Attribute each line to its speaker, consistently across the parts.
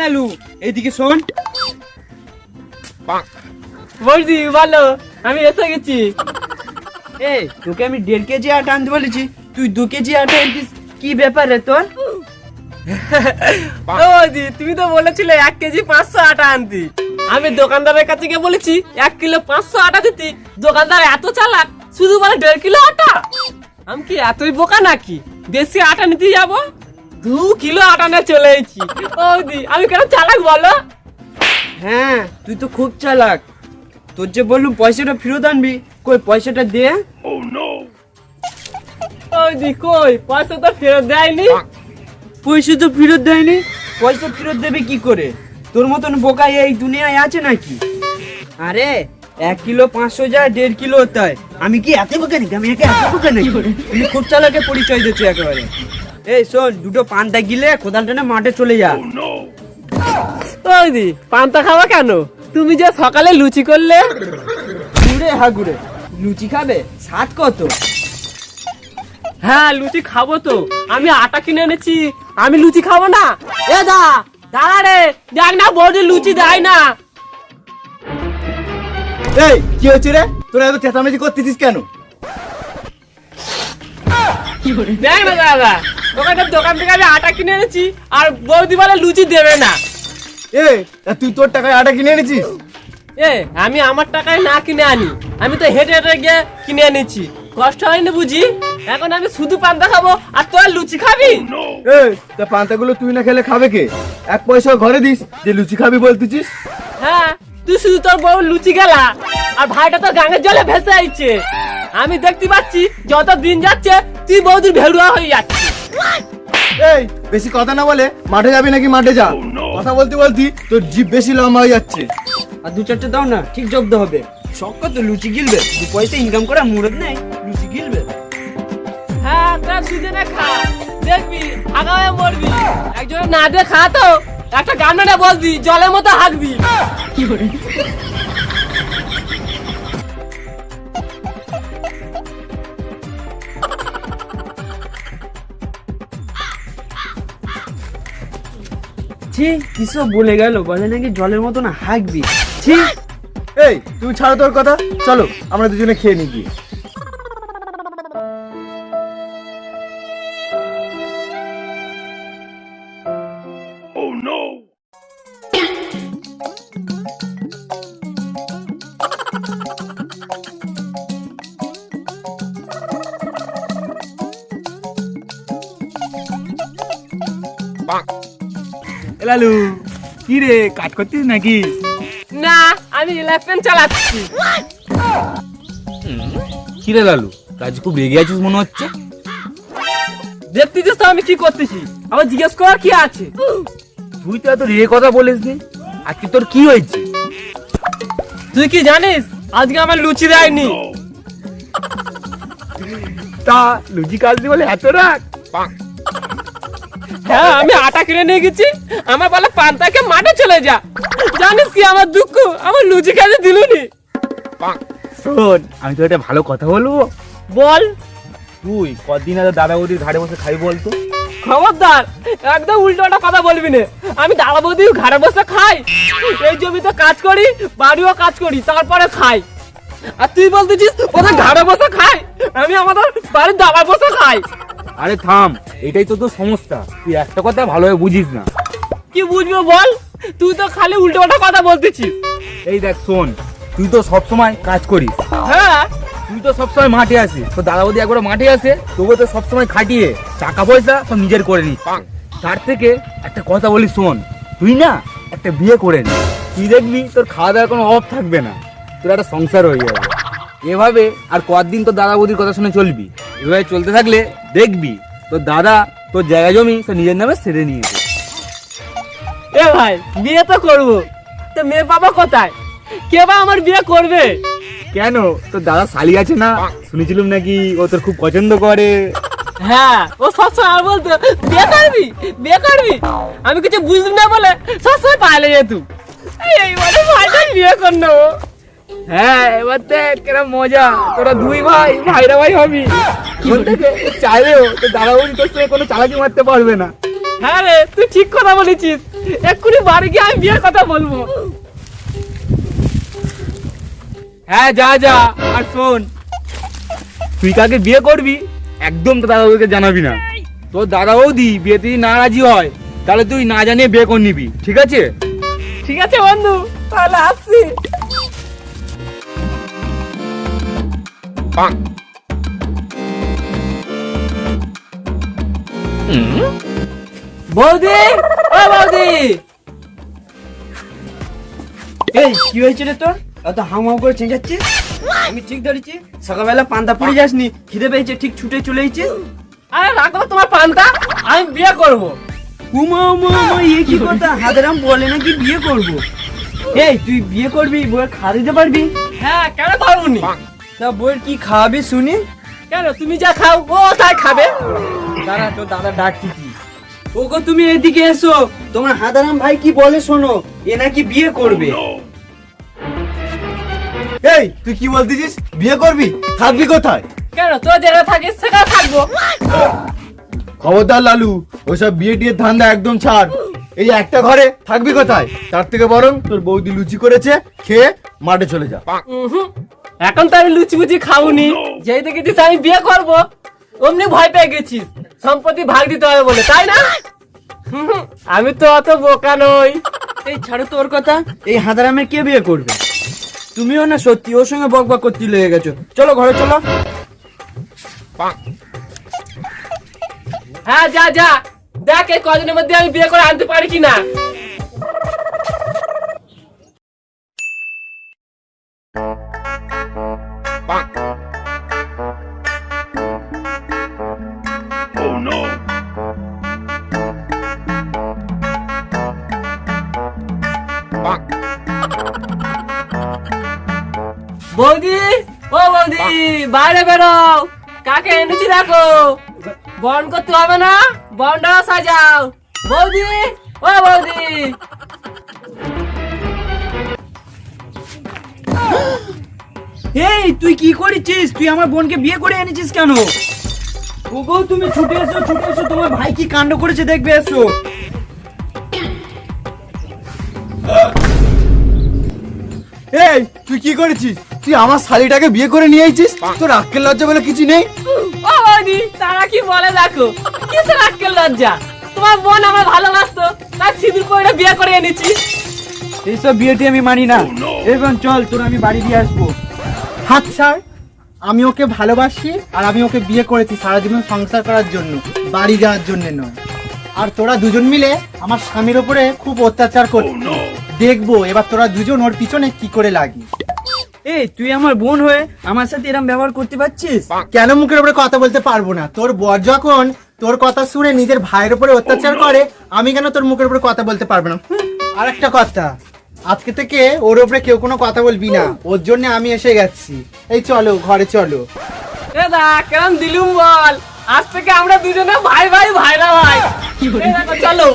Speaker 1: লালু এইদিকে শোন।
Speaker 2: বলছি বলো আমি এসে গেছি।
Speaker 1: এ তোকে আমি দেড় কেজি আটা আনতে বলেছি। তুই দু কেজি আটা আনতিস কি ব্যাপার রে তোর?
Speaker 2: তুমি তো বলেছিলে এক কেজি পাঁচশো আটা আনতি। আমি দোকানদারের কাছে গিয়ে বলেছি এক কিলো পাঁচশো আটা দিতি। দোকানদার এত চালাক শুধু বলে দেড় কিলো আটা। আমি কি এতই বোকা নাকি? দেশি আটা নিতে যাব? দু কিলো আটা নিয়ে চলে এসেছি। বৌদি আমি কেন চালাক বলো?
Speaker 1: হ্যাঁ তুই তো খুব চালাক। তোর যে বললুম পয়সাটা ফেরত আনবি। কই পয়সাটা দে?
Speaker 2: বৌদি কই? পয়সা তো ফেরত দেয়নি?
Speaker 1: পয়সা তো ফেরত দেয়নি। পয়সা ফেরত দেবে কি করে? তোর মতন বোকা এই দুনিয়ায় আছে নাকি? আরে এক কিলো পাঁচশো যায় দেড় কিলো তাই। আমি কি এত বোকা নাকি? আমি একে এত বোকা নাকি? তুমি খুব চালাকে পরিচয় দিচ্ছি একেবারে। এই শোন দুটো পান্তা গিলে কোদাল টেনে মাঠে চলে যা।
Speaker 2: বৌদি পান্তা খাওয়া কেন? তুমি যে সকালে লুচি করলে?
Speaker 1: ঘুরে হা ঘুরে। লুচি খাবে? স্বাদ কত?
Speaker 2: হ্যাঁ লুচি খাব তো। আমি আটা কিনে এনেছি। আমি লুচি খাব না। এ দা দাঁড়া রে। দেখ না বৌদি লুচি দেয় না।
Speaker 3: এই কি হচ্ছে রে? তোরা এত চেঁচামেচি করতেছিস কেন?
Speaker 2: দেখ না দাদা ওখানে দোকান থেকে আমি আটা কিনে এনেছি আর বৌদি বলে লুচি দেবে না।
Speaker 3: এ তুই তোর টাকায় আটা কিনে এনেছিস?
Speaker 2: এ আমি আমার টাকায় না কিনে আনি আমি তো হেঁটে হেঁটে গিয়ে কিনে এনেছি। কষ্ট হয়নি বুঝি? এখন আমি শুধু পান্তা খাব আর তোর লুচি খাবি?
Speaker 3: এ তা পান্তাগুলো তুই না খেলে খাবে কে? এক পয়সা ঘরে দিস যে লুচি খাবি বলতেছিস।
Speaker 2: হ্যাঁ তুই শুধু তোর বউ লুচি গেলা আর ভাইটা তো গাঙের জলে ভেসে আইছে। আমি দেখতে পাচ্ছি যত দিন যাচ্ছে তুই বৌদির ভেড়ুয়া হয়ে যাচ্ছে
Speaker 3: এই বেশি কথা না বলে মাঠে যাবি নাকি মাঠে যা? কথা বলতে বলতে তোর জিভ বেশি লম্বা হয়ে যাচ্ছে।
Speaker 1: আর দু চারটে দাও না ঠিক জব্দ হবে। শখ কত লুচি গিলবে? দু পয়সা ইনকাম করা মুরত নেই লুচি গিলবে?
Speaker 2: হ্যাঁ তোরা দুজনে খা দেখবি আগামে মরবি। একজনে না দিয়ে খা তো একটা গান্নাটা বলবি জলের মতো হাঁকবি।
Speaker 1: ছি কিসব বলে গেল? বলে নাকি জলের মতো না হাঁকবি। ছি।
Speaker 3: এই তুই ছাড়ো তোর কথা। চলো, আমরা দুজনে খেয়ে নিই গিয়ে। লালু কি রে কাজ করছিস নাকি?
Speaker 2: না আমি ইলেকশন চালাচ্ছি।
Speaker 4: কি রে লালু কাজ খুব রেগে আছিস মনে হচ্ছে?
Speaker 2: দেখতেছিস তো আমি কি করতেছি? আবার জিজ্ঞেস করার কি আছে?
Speaker 4: তুই তো এত রেগে কথা বলিস নি আজকে তোর কি হয়েছে?
Speaker 2: তুই কি জানিস? আজকে আমার লুচি দেয়নি।
Speaker 3: তা লুচি কাটলি বলে এত রাগ?
Speaker 2: হ্যাঁ আমি আটা কিনে নিয়ে গেছি। আমার বলে পান্তাকে মাঠে চলে যা। জানিস কি আমার দুঃখ? আমার লুচি খেতে দিলুনি।
Speaker 4: শোন আমি তো একটা ভালো কথা বলব।
Speaker 2: বল।
Speaker 4: তুই কদিন আগে দাদা বৌদির ঘাড়ে বসে খাই বলতো
Speaker 2: খবরদার একদম উল্টোটা কথা বলবি না। আমি দাদা বৌদি ঘরে বসে খাই। এই জমিতে কাজ করি বাড়িও কাজ করি তারপরে খাই। আর তুই বলতেছিস ওদের ঘরে বসে খাই। আমি আমাদের বাড়ির দাদা বসে খাই।
Speaker 4: আরে থাম এটাই তো তোর সমস্যা। তুই একটা কথা ভালোভাবে বুঝিস না।
Speaker 2: কি বুঝব বল? তুই তো খালি উল্টোটা কথা বলতেছিস।
Speaker 4: এই দেখ শোন তুই তো সবসময় কাজ করিস।
Speaker 2: হ্যাঁ।
Speaker 4: তুই তো সবসময় মাঠে আসিস তো দাদা বৌদি একবার মাঠে আসে তবুও তো সবসময় খাটিয়ে টাকা পয়সা সব নিজের করে নিস। তার থেকে একটা কথা বলি শোন তুই না একটা বিয়ে করে নি। তুই দেখবি তোর খাওয়া দাওয়ার কোনো অভাব থাকবে না। তোর একটা সংসার হয়ে যাবে। এভাবে আর কদিন তোর দাদা বৌদির কথা শুনে চলবি। এভাবে চলতে থাকলে দেখবি তোর দাদা তোর জায়গা জমি সে নিজের নামে সেরে নিয়েছে।
Speaker 2: এ ভাই বিয়ে তো করব। তো মেয়ে বাবা কোথায়? কে বা আমার বিয়ে করবে?
Speaker 4: কেন? তোর দাদা শালি আছে না? শুনেছিলাম নাকি ও তোর খুব পছন্দ করে।
Speaker 2: হ্যাঁ ও সবসময় আর বলতো বিয়ে করবি? বিয়ে করবি? আমি কিছু বুঝলি না বলে সবসময় পাইলে যেত এইবারে ভাইটাই বিয়ে কর নেব
Speaker 4: হ্যাঁ এবার দেখ কেরম মজা। তোরা দুই ভাই ভাইরা ভাই হবি। চাইলেও তোর সঙ্গে কোনো চালাকি মারতে পারবে না।
Speaker 2: হ্যাঁ রে তুই ঠিক কথা বলেছিস। এক্ষুনি বাড়ি গিয়ে আমি বিয়ের কথা বলব।
Speaker 4: হ্যাঁ যা যা আর শোন। তুই কাকে বিয়ে করবি? একদম তো দাদা বৌদিকে জানাবি না। তোর দাদা বৌদি বিয়েতে যদি না রাজি হয় তাহলে তুই না জানিয়ে বিয়ে করে নিবি ঠিক আছে?
Speaker 2: ঠিক আছে বন্ধু তাহলে আসছি। বৌদি ও বৌদি।
Speaker 1: এই কি হয়েছে রে তোর? এত হাম হাম করে চেঁচাচ্ছিস? আমি ঠিক ধরেছি সকালবেলা পান্তা পড়ে যাসনি খিদে পেয়েছে ঠিক ছুটে চলে এসেছিস?
Speaker 2: আরে রাখো তোমার পান্তা। আমি বিয়ে করব।
Speaker 1: উমা উমা উমা এ কি কথা? হাজারাম বলে নাকি বিয়ে করব? এই তুই বিয়ে করবি বউয়ের খাওয়া দিতে পারবি?
Speaker 2: হ্যাঁ কেন পারব নি?
Speaker 1: তা বউয়ের কি খাওয়াবি শুনি?
Speaker 2: কেন তুমি যা খাও ও তাই খাবে?
Speaker 1: দাঁড়া তো দাদা ডাকতেছি ওগো তুমি এদিকে এসো। তোমার হাদারাম ভাই কি বলে শোনো? এ নাকি বিয়ে করবে।
Speaker 3: এই তুই কি বলতেছিস? বিয়ে করবি? থাকবি কোথায়?
Speaker 2: কেন যেখানে থাকিস সেখানে থাকব।
Speaker 3: খবরদার লালু ওসব বিয়ে টিয়ে ধান্দা একদম ছাড়। এই একটা ঘরে থাকবি কোথায়? তার থেকে বরং তোর বৌদি লুচি করেছে খেয়ে মাঠে চলে যা।
Speaker 2: এখন তো আমি লুচি বুচি খাওনি যেই দেখেছিস আমি বিয়ে করব। অমনি ভয় পেয়ে গেছিস। সম্পত্তি ভাগ দিতে হবে বলে তাই না? হুম, আমি তো অত বোকা নই।
Speaker 1: এই ছাড়ো তোর কথা। এই হাদারামের কে বিয়ে করবে? তুমিও না সত্যি ওর সঙ্গে বক বক করতে লেগে গেছো। চলো ঘরে চলো।
Speaker 2: হ্যাঁ যা যা। দেখ এই কদিনের মধ্যে আমি বিয়ে করে আনতে পারি কিনা। বৌদি ও বৌদি বাইরে বেরো কাকে এনেছি দেখো। বন করতে হবে না বনটা সাজাও। বৌদি ও বৌদি।
Speaker 1: এই তুই কি করেছিস? তুই আমার বোনকে বিয়ে করে এনেছিস কেন? ওগো তুমি ছুটে এসো ছুটে এসো তোমার ভাই কি কাণ্ড করেছে? দেখবে এসো।
Speaker 3: কি করেছিস? তুই আমার শালিটাকে বিয়ে করে নিয়ে আইছিস? তোর আক্কেল লজ্জা বলে কিছু নেই?
Speaker 2: ও বৌদি তারা কি বলে দেখো? কিসের আক্কেল লজ্জা? তোমার বোন আমার ভালোবাসতো তার সিঁদুর পরে বিয়ে করে এনেছি।
Speaker 1: এইসব বিয়েটি আমি মানি না। এবার চল তোর আমি বাড়ি দিয়ে আসব।
Speaker 5: হাত ছাড় আমি ওকে ভালোবাসি আর আমি ওকে বিয়ে করেছি সারা জীবন সংসার করার জন্য বাড়ি যাওয়ার জন্য নয়। আর তোরা দুজন মিলে আমার স্বামীর ওপরে খুব অত্যাচার করছিস দেখব এবার তোরা দুজন ওর পিছনে কি করে লাগি
Speaker 1: এই তুই আমার বোন হয়ে আমার সাথে এরম ব্যবহার করতে পারছিস?
Speaker 5: কেন মুখের উপরে কথা বলতে পারব না? তোর বর যখন তোর কথা শুনে নিজের ভাইয়ের উপরে অত্যাচার করে আমি কেন তোর মুখের উপরে কথা বলতে পারব না? আর একটা কথা আজকে থেকে ওর উপরে কেউ কোনো কথা বলবি না। ওর জন্য আমি এসে গেছি। এই চলো ঘরে চলো।
Speaker 2: এ দা কেমন দিলুম বল? আজ থেকে আমরা দুজনে ভাই ভাই ভাইরা ভাই। এই দেখো, চলো।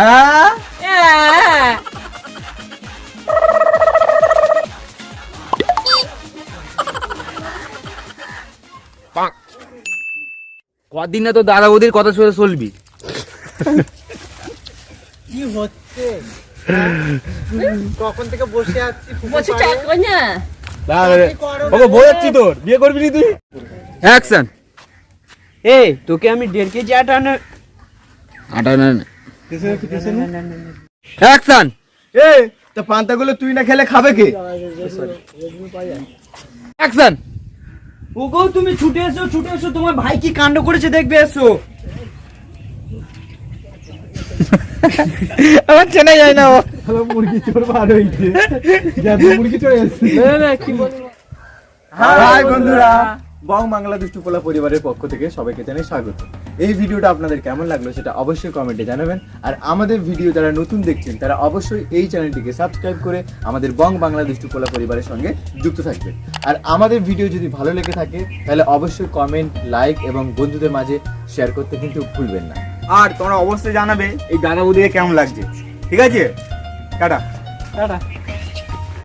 Speaker 1: হ্যাঁ?
Speaker 4: কদিন না তো দাদা বৌদির কথা শুনে চলবি।
Speaker 5: কি হচ্ছে? কখন থেকে বসে আছি
Speaker 2: বসে চা করে না
Speaker 4: ওকে বোঝাচ্ছি তোর বিয়ে করবি নি তুই? অ্যাকশন
Speaker 1: এই তোকে আমি দেড় কেজি
Speaker 4: অ্যাকশন
Speaker 3: তা পান্তাগুলো তুই না খেলে খাবে কে?
Speaker 4: অ্যাকশন
Speaker 1: ওগো তুমি ছুটে এসো ছুটে এসো তোমার ভাই কি কাণ্ড করেছে? দেখবে এসো।
Speaker 4: আমার চেনা যায় না ও।
Speaker 3: মুরগি চোর বার হইছে মুরগি চড়ে এসছে।
Speaker 2: কি বলব?
Speaker 3: হাই বন্ধুরা। বং বাংলা দুষ্টু পোলা পরিবারের পক্ষ থেকে সবাইকে জানাই স্বাগত। এই ভিডিওটা আপনাদের কেমন লাগল সেটা অবশ্যই কমেন্টে জানাবেন। আর আমাদের ভিডিও যারা নতুন দেখছেন তারা অবশ্যই এই চ্যানেলটিকে সাবস্ক্রাইব করে আমাদের বং বাংলা দুষ্টুপোলা পরিবারের সঙ্গে যুক্ত থাকবেন। আর আমাদের ভিডিও যদি ভালো লেগে থাকে তাহলে অবশ্যই কমেন্ট লাইক এবং বন্ধুদের মাঝে শেয়ার করতে কিন্তু ভুলবেন না।
Speaker 4: আর তোমরা অবশ্যই জানাবে এই দাদা বৌদিকে কেমন লাগছে। ঠিক আছে? টাটা।
Speaker 2: টাটা।